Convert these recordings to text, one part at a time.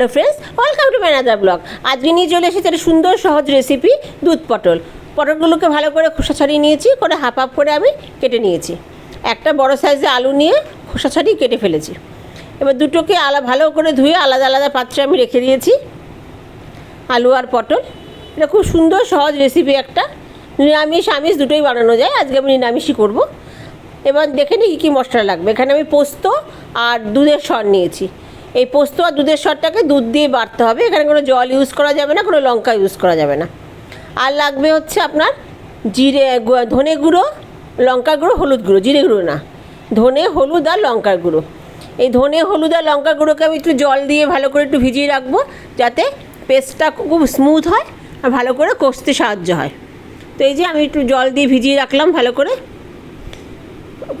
Hello friends welcome to ম্যানাদার blog আজকে নিয়ে চলে এসেছে একটা সুন্দর সহজ রেসিপি দুধ পটল। পটলগুলোকে ভালো করে খোসা ছাড়িয়ে নিয়েছি, করে হাফ হাফ করে আমি কেটে নিয়েছি। একটা বড় সাইজে আলু নিয়ে খোসা ছাড়িয়ে কেটে ফেলেছি। এবার দুটোকে আলা ভালো করে ধুয়ে আলাদা আলাদা পাত্রে আমি রেখে দিয়েছি। আলু আর পটল। এটা খুব সুন্দর সহজ রেসিপি একটা। নিরামিষ, আমিষ দুটোই বানানো যায়। আজকে আমি নিরামিষই করব। এবার দেখে নিই কী কী মশলা লাগবে। এখানে আমি পোস্ত আর দুধের সর নিয়েছি। এই পোস্ত আর দুধের সরটাকে দুধ দিয়ে বাড়তে হবে। এখানে কোনো জল ইউজ করা যাবে না, কোনো লঙ্কা ইউজ করা যাবে না। আর লাগবে হচ্ছে আপনার জিরে ধনে গুঁড়ো লঙ্কা গুঁড়ো, হলুদ গুঁড়ো, জিরে গুঁড়ো না। ধনে, হলুদ আর লঙ্কার গুঁড়ো। এই ধনে, হলুদ আর লঙ্কা গুঁড়োকে আমি একটু জল দিয়ে ভালো করে একটু ভিজিয়ে রাখব, যাতে পেস্টটা খুব স্মুথ হয় আর ভালো করে কষতে সাহায্য হয়। তো এই যে আমি একটু জল দিয়ে ভিজিয়ে রাখলাম ভালো করে।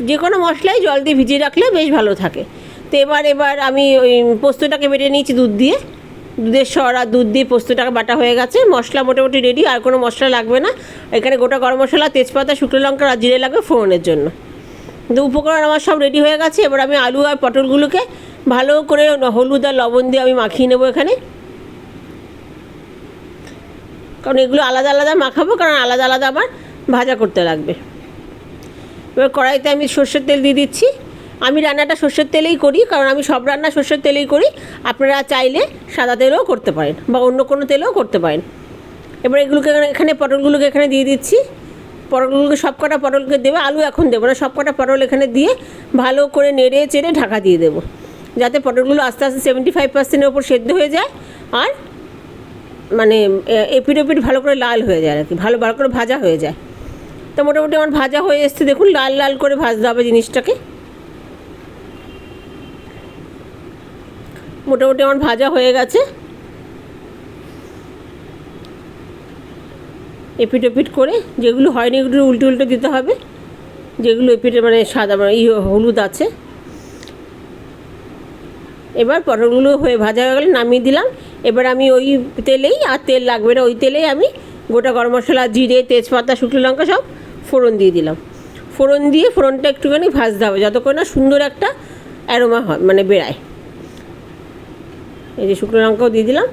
যে কোনো মশলাই জল দিয়ে ভিজিয়ে রাখলে বেশ ভালো থাকে। তো এবার এবার আমি ওই পোস্তটাকে বেটে নিয়েছি দুধ দিয়ে। দুধের সর আর দুধ দিয়ে পোস্তটাকে বাটা হয়ে গেছে। মশলা মোটামুটি রেডি আর কোনো মশলা লাগবে না। এখানে গোটা গরম মশলা, তেজপাতা, শুকনো লঙ্কা আর জিরে লাগবে ফোড়নের জন্য। তো উপকরণ আমার সব রেডি হয়ে গেছে। এবার আমি আলু আর পটলগুলোকে ভালো করে হলুদ আর লবণ দিয়ে আমি মাখিয়ে নেব এখানে। কারণ এগুলো আলাদা আলাদা মাখাবো, কারণ আলাদা আলাদা আমার ভাজা করতে লাগবে। এবার কড়াইতে আমি সর্ষের তেল দিয়ে দিচ্ছি। আমি রান্নাটা সর্ষের তেলেই করি, কারণ আমি সব রান্না সর্ষের তেলেই করি। আপনারা চাইলে সাদা তেলেও করতে পারেন বা অন্য কোনো তেলেও করতে পারেন। এবার এগুলোকে এখানে- পটলগুলোকে এখানে দিয়ে দিচ্ছি। পটলগুলোকে সব কটা পটলকে দেবে, আলু এখন দেবো না, সব কটা পটল এখানে দিয়ে ভালো করে নেড়ে চেড়ে ঢাকা দিয়ে দেবো। যাতে পটলগুলো আস্তে আস্তে সেভেন্টি ফাইভ পার্সেন্টের ওপর সেদ্ধ হয়ে যায় আর মানে এপিট ওপিট ভালো করে লাল হয়ে যায় আর কি, ভালো ভালো করে ভাজা হয়ে যায়। তো মোটামুটি আমার ভাজা হয়ে এসছে, দেখুন লাল লাল করে ভাজতে হবে জিনিসটাকে। মোটামুটি আমার ভাজা হয়ে গেছে। এপিট ওপিট করে যেগুলো হয়নি এগুলো উল্টো উল্টো দিতে হবে। যেগুলো এপিটে মানে সাদা মানে ই হলুদ আছে। এবার পটলগুলো হয়ে ভাজা হয়ে গেলে নামিয়ে দিলাম। এবার আমি ওই তেলেই আর তেল লাগবে না, ওই তেলেই আমি গোটা গরম মশলা, জিরে, তেজপাতা, শুকনো লঙ্কা সব ফোড়ন দিয়ে দিলাম। ফোড়ন দিয়ে ফোড়নটা একটুখানি ভাজতে হবে, যতক্ষণ না সুন্দর একটা অ্যারোমা হয় মানে বেড়ায়। এই যে শুকনো লঙ্কাও দিয়ে দিলাম।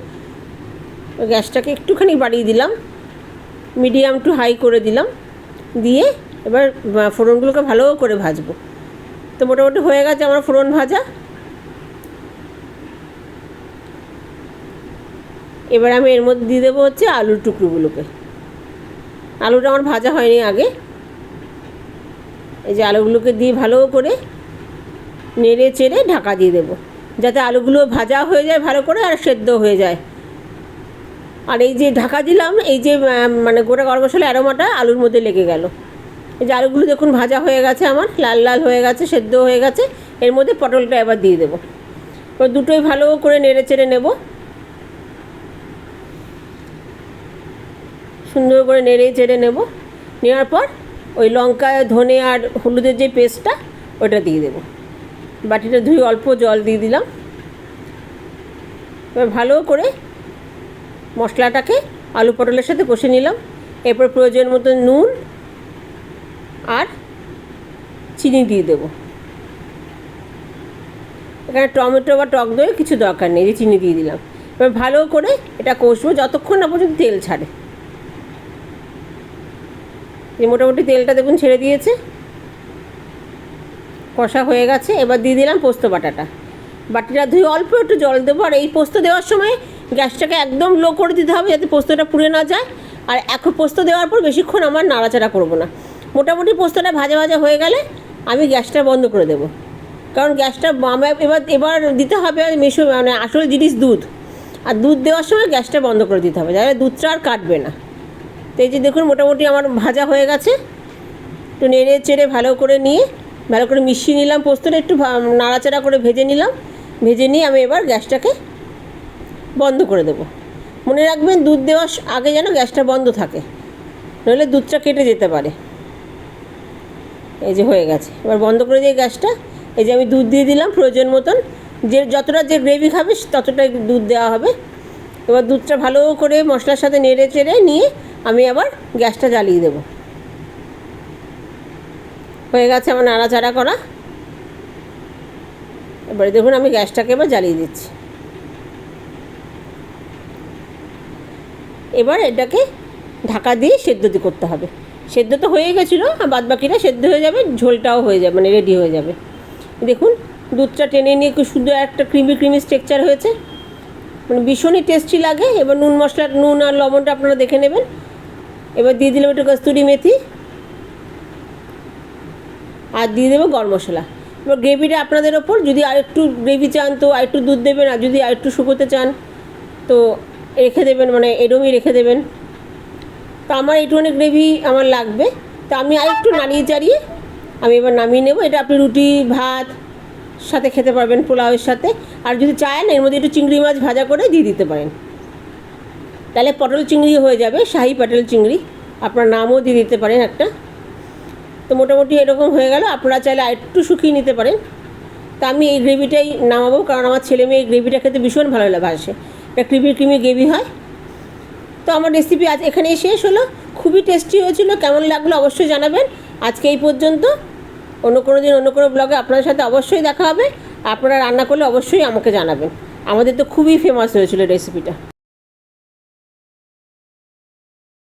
গ্যাসটাকে একটুখানি বাড়িয়ে দিলাম। মিডিয়াম টু হাই করে দিলাম। দিয়ে এবার ফোড়নগুলোকে ভালো করে ভাজবো। তো মোটামুটি হয়ে গেছে আমার ফোড়ন ভাজা। এবার আমি এর মধ্যে দিয়ে দেবো হচ্ছে আলুর টুকরোগুলোকে। আলুটা আমার ভাজা হয়নি আগে। এই যে আলুগুলোকে দিয়ে ভালো করে নেড়ে চেড়ে ঢাকা দিয়ে দেবো। যাতে আলুগুলো ভাজা হয়ে যায় ভালো করে আর সেদ্ধ হয়ে যায়। আর এই যে ঢাকা দিলাম, এই যে মানে গোটা গরম মশলা অ্যারোমাটা আলুর মধ্যে লেগে গেল। এই যে আলুগুলো দেখুন ভাজা হয়ে গেছে আমার, লাল লাল হয়ে গেছে, সেদ্ধ হয়ে গেছে, এর মধ্যে পটলটা এবার দিয়ে দেবো। এবার দুটোই ভালো করে নেড়ে চেড়ে নেব। সুন্দর করে নেড়ে চেড়ে নেব। নেওয়ার পর ওই লঙ্কা, ধনে আর হলুদের যে পেস্টটা, ওটা দিয়ে দেবো। বাটিটা ধুয়ে অল্প জল দিয়ে দিলাম। এবার ভালো করে মশলাটাকে আলু পটলের সাথে কষে নিলাম। এরপর প্রয়োজন মতো নুন আর চিনি দিয়ে দেবো। এখানে টমেটো বা টক দই কিছু দরকার নেই যে চিনি দিয়ে দিলাম। এবার ভালো করে এটা কষবো যতক্ষণ না পর্যন্ত তেল ছাড়ে। মোটামুটি তেলটা দেখুন ছেড়ে দিয়েছে। কষা হয়ে গেছে, এবার দিয়ে দিলাম পোস্ত বাটাটা। বাটিটা ধুয়ে অল্প একটু জল দেবো, আর এই পোস্ত দেওয়ার সময় গ্যাসটাকে একদম লো করে দিতে হবে যাতে পোস্তটা পুড়ে না যায়। আর এখন পোস্ত দেওয়ার পর বেশিক্ষণ আমার নাড়াচাড়া করব না। মোটামুটি পোস্তটা ভাজা ভাজা হয়ে গেলে আমি গ্যাসটা বন্ধ করে দেবো। কারণ গ্যাসটা এবার এবার দিতে হবে মেশো মানে আসল জিনিস দুধ। আর দুধ দেওয়ার সময় গ্যাসটা বন্ধ করে দিতে হবে, যাতে দুধটা আর কাটবে না। তো এই যে দেখুন, মোটামুটি আমার ভাজা হয়ে গেছে। একটু নেড়ে চেড়ে ভালো করে নিয়ে ভালো করে মিশিয়ে নিলাম পোস্তটা, একটু নাড়াচাড়া করে ভেজে নিলাম। ভেজে নিয়ে আমি এবার গ্যাসটাকে বন্ধ করে দেবো। মনে রাখবেন, দুধ দেওয়ার আগে যেন গ্যাসটা বন্ধ থাকে, নইলে দুধটা কেটে যেতে পারে। এই যে হয়ে গেছে। এবার বন্ধ করে দিয়ে গ্যাসটা, এই যে আমি দুধ দিয়ে দিলাম প্রয়োজন মতন। যে যতটা যে গ্রেভি খাবে ততটাই দুধ দেওয়া হবে। এবার দুধটা ভালো করে মশলার সাথে নেড়ে চেড়ে নিয়ে আমি আবার গ্যাসটা জ্বালিয়ে দেবো। হয়ে গেছে আমার নাড়াচাড়া করা। এবারে দেখুন আমি গ্যাসটাকে এবার জ্বালিয়ে দিচ্ছি। এবার এটাকে ঢাকা দিয়ে সেদ্ধ করতে হবে। সেদ্ধ তো হয়ে গেছিল, আর বাদ বাকিটা সেদ্ধ হয়ে যাবে, ঝোলটাও হয়ে যাবে মানে রেডি হয়ে যাবে। দেখুন, দুধটা টেনে নিয়ে খুব সুন্দর একটা ক্রিমি ক্রিমি স্ট্রেকচার হয়েছে? মানে ভীষণই টেস্টি লাগে। এবার নুন মশলা, নুন আর লবণটা আপনারা দেখে নেবেন। এবার দিয়ে দিলাম একটু কস্তুরি মেথি। আর দিয়ে দেবো গরম মশলা। এবার গ্রেভিটা আপনাদের ওপর, যদি আর একটু গ্রেভি চান তো আর একটু দুধ দেবেন, আর যদি আর একটু শুকোতে চান তো রেখে দেবেন মানে এরমই রেখে দেবেন। তো আমার একটুখানি গ্রেভি আমার লাগবে। তো আমি আর একটু নাড়িয়ে চাড়িয়ে আমি এবার নামিয়ে নেব। এটা আপনি রুটি, ভাত সাথে খেতে পারবেন, পোলাওয়ের সাথে। আর যদি চান, এর মধ্যে একটু চিংড়ি মাছ ভাজা করে দিয়ে দিতে পারেন। তাহলে পটল চিংড়ি হয়ে যাবে, শাহি পটল চিংড়ি। আপনার নামও দিয়ে দিতে পারেন একটা। তো মোটামুটি এরকম হয়ে গেল। আপনারা চাইলে একটু শুকিয়ে নিতে পারেন। তা আমি এই গ্রেভিটাই নামাবো, কারণ আমার ছেলে মেয়ে এই গ্রেভিটা খেতে ভীষণ ভালো লাগে এটা ক্রিমি ক্রিমি গ্রেভি হয়। তো আমার রেসিপি আজ এখানেই শেষ হলো। খুবই টেস্টি হয়েছিল, কেমন লাগল অবশ্যই জানাবেন। আজকে এই পর্যন্ত। অন্য কোনো দিন, অন্য কোনো ব্লগে আপনাদের সাথে অবশ্যই দেখা হবে। আপনারা রান্না করলে অবশ্যই আমাকে জানাবেন। আমাদের তো খুবই ফেমাস হয়েছিল রেসিপিটা